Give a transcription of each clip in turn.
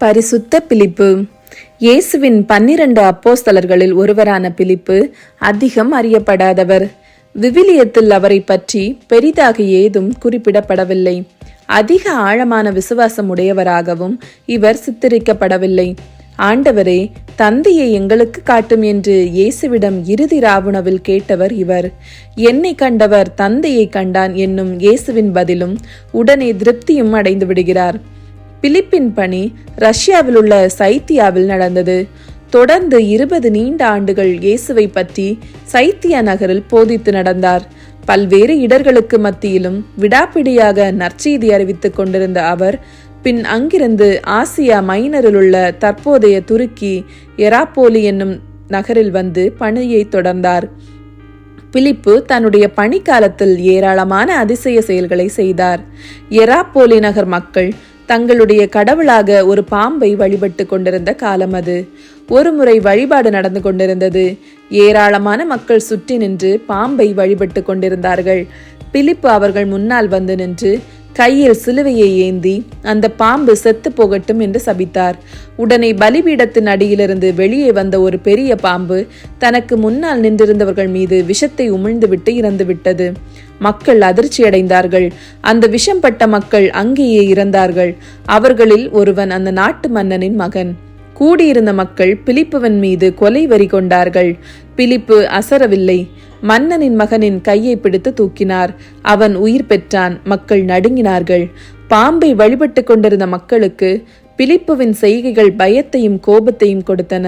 பரிசுத்த பிலிப்பு. இயேசுவின் பன்னிரண்டு அப்போஸ்தலர்களில் ஒருவரான பிலிப்பு அதிகம் அறியப்படாதவர். விவிலியத்தில் அவரை பற்றி பெரிதாக ஏதும் குறிப்பிடப்படவில்லை. அதிக ஆழமான விசுவாசம் உடையவராகவும் இவர் சித்தரிக்கப்படவில்லை. ஆண்டவரே தந்தையை எங்களுக்கு காட்டும் என்று இயேசுவிடம் இறுதி ராவுணவில் கேட்டவர் இவர். என்னை கண்டவர் தந்தையை கண்டான் என்னும் இயேசுவின் பதிலும் உடனே திருப்தியும் அடைந்து விடுகிறார் பிலிப்பின் பணி ரஷ்யாவில் உள்ள சைத்தியாவில் நடந்தது. தொடர்ந்து இருபது நீண்ட ஆண்டுகள் இயேசுவை பற்றி சைத்தியா நகரில் போதித்து நடந்தார். பல்வேறு இடர்களுக்கு மத்தியிலும் விடாப்பிடியாக நற்செய்தி அறிவித்துக் கொண்டிருந்த அவர் பின் அங்கிருந்து ஆசியா மைனரில் உள்ள தற்போதைய துருக்கி எராப்போலி என்னும் நகரில் வந்து பணியை தொடர்ந்தார். பிலிப்பு தன்னுடைய பணிக்காலத்தில் ஏராளமான அதிசய செயல்களை செய்தார். எராப்போலி நகர் மக்கள் தங்களுடைய கடவுளாக ஒரு பாம்பை வழிபட்டு கொண்டிருந்த காலம் அது. ஒருமுறை வழிபாடு நடந்து கொண்டிருந்தது. ஏராளமான மக்கள் சுற்றி நின்று பாம்பை வழிபட்டு கொண்டிருந்தார்கள். பிலிப்பு அவர்கள் முன்னால் வந்து நின்று கையில் சிலுவையை ஏந்தி அந்த பாம்பு செத்து போகட்டும் என்று சபித்தார். உடனே பலிபீடத்தின் அடியிலிருந்து வெளியே வந்த ஒரு பெரிய பாம்பு தனக்கு முன்னால் நின்றிருந்தவர்கள் மீது விஷத்தை உமிழ்ந்துவிட்டு இறந்துவிட்டது. மக்கள் அதிர்ச்சியடைந்தார்கள். அந்த விஷம் பட்ட மக்கள் அங்கேயே இறந்தார்கள். அவர்களில் ஒருவன் அந்த நாட்டு மன்னனின் மகன். கூடியிருந்த மக்கள் பிலிப்புவன் மீது கொலை வரி கொண்டார்கள். பிலிப்பு அசரவில்லை. மன்னனின் மகனின் கையை பிடித்து தூக்கினார். அவன் உயிர் பெற்றான். மக்கள் நடுங்கினார்கள். பாம்பை வழிபட்டு கொண்டிருந்த மக்களுக்கு பிலிப்புவின் செய்கைகள் பயத்தையும் கோபத்தையும் கொடுத்தன.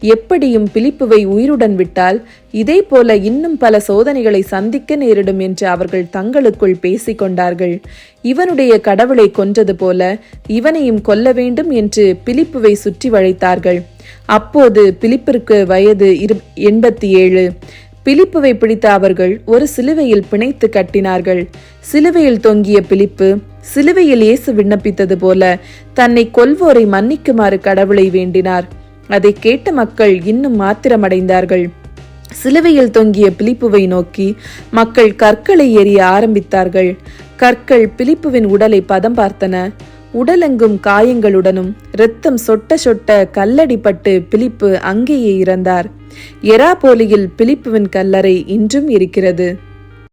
எப்படியும் பிலிப்புவை உயிருடன் விட்டால் இதே போல இன்னும் பல சோதனைகளை சந்திக்க நேரிடும் என்று அவர்கள் தங்களுக்குள் பேசிக்கொண்டார்கள் இவனுடைய கடவுளை கொன்றது போல இவனையும் கொல்ல வேண்டும் என்று பிலிப்புவை சுற்றி வளைத்தார்கள். அப்போது பிலிப்பிற்கு வயது இரு எண்பத்தி ஏழு பிலிப்புவை பிடித்த அவர்கள் ஒரு சிலுவையில் பிணைத்து கட்டினார்கள். சிலுவையில் தொங்கிய பிலிப்பு சிலுவையில் இயேசு விண்ணப்பித்தது போல தன்னை கொல்வோரை மன்னிக்குமாறு கடவுளை வேண்டினார். அதை கேட்ட மக்கள் இன்னும் மாத்திரமடைந்தார்கள். சிலுவையில் தொங்கிய பிலிப்புவை நோக்கி மக்கள் கற்களை எறிய ஆரம்பித்தார்கள். கற்கள் பிலிப்புவின் உடலை பதம் பார்த்தன. உடலெங்கும் காயங்களுடனும் இரத்தம் சொட்ட சொட்ட கல்லடிப்பட்டு பிலிப்பு அங்கேயே இறந்தார். எராபோலியில் பிலிப்புவின் கல்லறை இன்றும் இருக்கிறது.